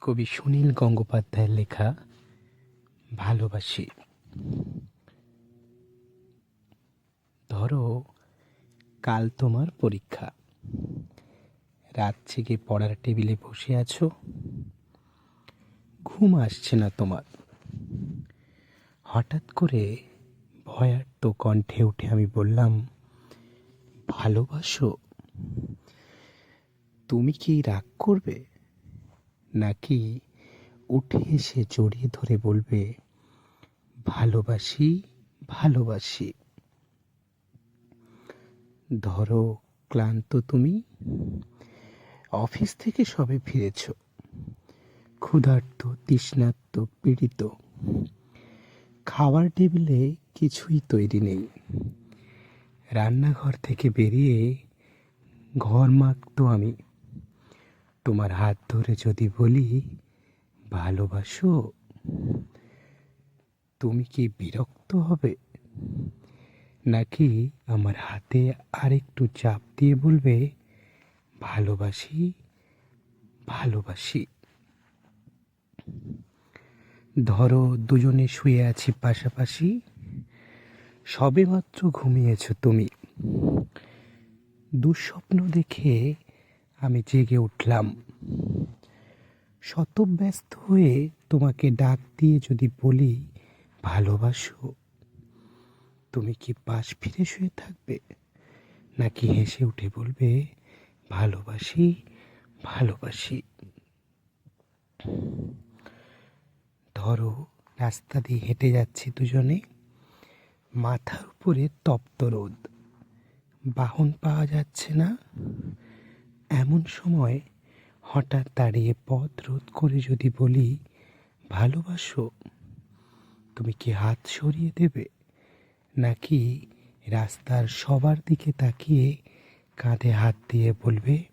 কবি সুনীল গঙ্গোপাধ্যায়ের লেখা ভালোবাসি। ধরো, কাল তোমার পরীক্ষা। রাত জেগে পড়ার টেবিলে বসে আছো। ঘুম আসছে না তোমার। হঠাৎ করে ভয়ার্ত কণ্ঠে উঠে আমি বললাম, ভালোবাসো। তুমি কি রাগ করবে? নাকি উঠে এসে জড়িয়ে ধরে বলবে, ভালোবাসি ভালোবাসি। ধরো, ক্লান্ত তুমি, অফিস থেকে সবে ফিরেছ। ক্ষুধার্ত, তৃষ্ণার্ত, পীড়িত। খাবার টেবিলে কিছুই তৈরি নেই। রান্নাঘর থেকে বেরিয়ে ঘর মাখতো আমি। তোমার হাত ধরে যদি বলি, ভালোবাসো? তুমি কি বিরক্ত হবে? নাকি আমার হাতে আরেকটু চাপ দিয়ে বলবে, ভালোবাসি ভালোবাসি? ধরো দুজনে শুয়ে আছি পাশাপাশি, সবেমাত্র ঘুমিয়েছ তুমি। দুঃস্বপ্ন দেখে আমি জেগে উঠলাম। শতব্যস্ত হয়ে তোমাকে ডাক দিয়ে যদি বলি, ভালোবাসো। তুমি কি পাশ ফিরে শুয়ে থাকবে? নাকি হেসে উঠে বলবে, ভালোবাসি ভালোবাসি। ধরো, রাস্তা দিয়ে হেঁটে যাচ্ছি দুজনে। মাথার উপরে তপ্ত রোদ। বাহন পাওয়া যাচ্ছে না। এমন সময় হঠাৎ দাঁড়িয়ে পথ রোধ করে যদি বলি, ভালোবাসো, তুমি কি হাত সরিয়ে দেবে? নাকি রাস্তার সবার দিকে তাকিয়ে কাঁধে হাত দিয়ে বলবে,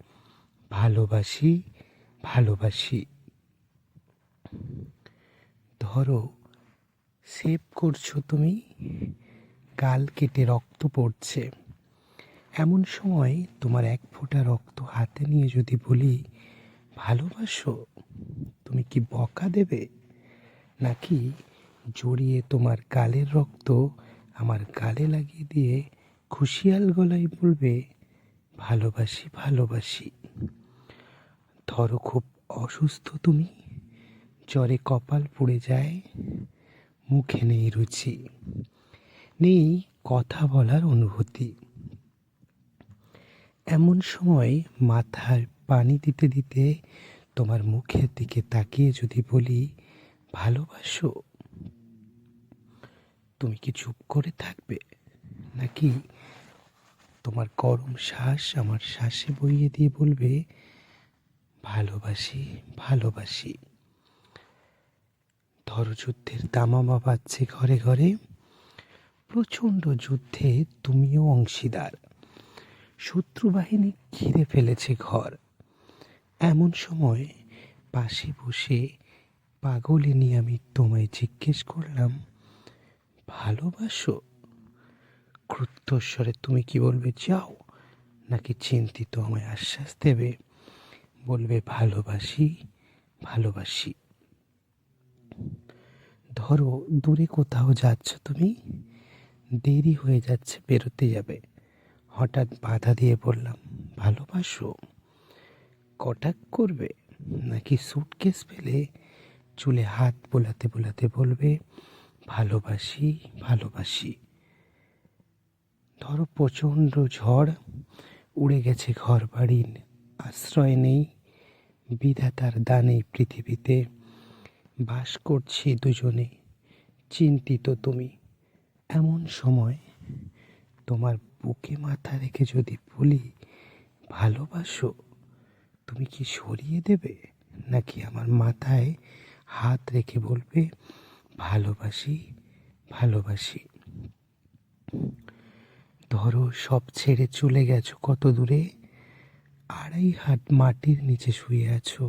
ভালোবাসি ভালোবাসি ধরো, সেভ করছ তুমি, গাল কেটে রক্ত পড়ছে। এমন সময় তোমার এক ফোঁটা রক্ত হাতে নিয়ে যদি বলি, ভালোবাসো? তুমি কি বকা দেবে? নাকি জড়িয়ে তোমার গালের রক্ত আমার গালে লাগিয়ে দিয়ে খুশিয়াল গলায় বলবে, ভালোবাসি ভালোবাসি ধরো খুব অসুস্থ তুমি, জ্বরে কপাল পুড়ে যায়, মুখে নেই রুচি, নেই কথা বলার অনুভূতি। এমন সময় মাথায় পানি দিতে দিতে তোমার মুখের দিকে তাকিয়ে যদি বলি, ভালোবাসো? তুমি কি চুপ করে থাকবে? নাকি তোমার গরম শ্বাস আমার শ্বাসে বইয়ে দিয়ে বলবে, ভালোবাসি ভালোবাসি? ধরো যুদ্ধের দামামা বাজছে ঘরে ঘরে। প্রচণ্ড যুদ্ধে তুমিও অংশীদার। শত্রু বাহিনী ঘিরে ফেলেছে ঘর। এমন সময় পাশে বসে পাগলে পাগলিনী আমি তোমায় জিজ্ঞেস করলাম, ভালোবাসো? ক্রুদ্ধস্বরে তুমি কি বলবে, যাও। নাকি চিন্তিত আমায় আশ্বাস দেবে? বলবে, ভালোবাসি ভালোবাসি। ধরো, দূরে কোথাও যাচ্ছ তুমি? দেরি হয়ে যাচ্ছে, বেরোতে যাবে। হঠাৎ বাধা দিয়ে বললাম, ভালোবাসো? কটাক করবে? নাকি সুটকেস ফেলে চুলে হাত বোলাতে বোলাতে বলবে, ভালোবাসি ভালোবাসি ধরো প্রচণ্ড ঝড়, উড়ে গেছে ঘর বাড়ির আশ্রয় নেই, বিধাতার দানে পৃথিবীতে বাস করছি দুজনে। চিন্তিত তুমি, এমন সময় তোমার বুকে মাথা রেখে যদি বলি, ভালোবাসো, তুমি কি সরিয়ে দেবে? নাকি আমার মাথায় হাত রেখে বলবে, ভালোবাসি ভালোবাসি। ধরো সব ছেড়ে চলে গেছো কত দূরে, আড়াই হাত মাটির নিচে শুয়ে আছো।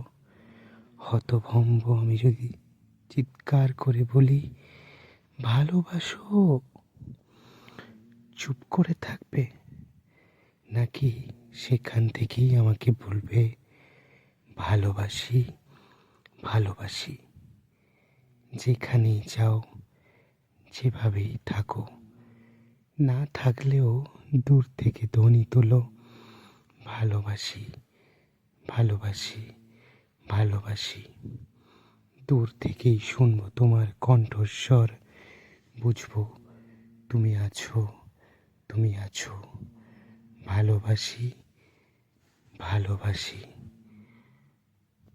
হতভম্ব আমি যদি চিৎকার করে বলি, ভালোবাসো চুপ করে থাকবে? নাকি সেখান থেকেই আমাকে বলবে, ভালোবাসি ভালোবাসি। যেখানেই যাও, যেভাবেই থাকো। না থাকলেও দূর থেকে ধ্বনি তোলো, ভালোবাসি ভালোবাসি ভালোবাসি। দূর থেকেই শুনব তোমার কণ্ঠস্বর, বুঝব তুমি আছো তুমি আছো। ভালোবাসি ভালোবাসি।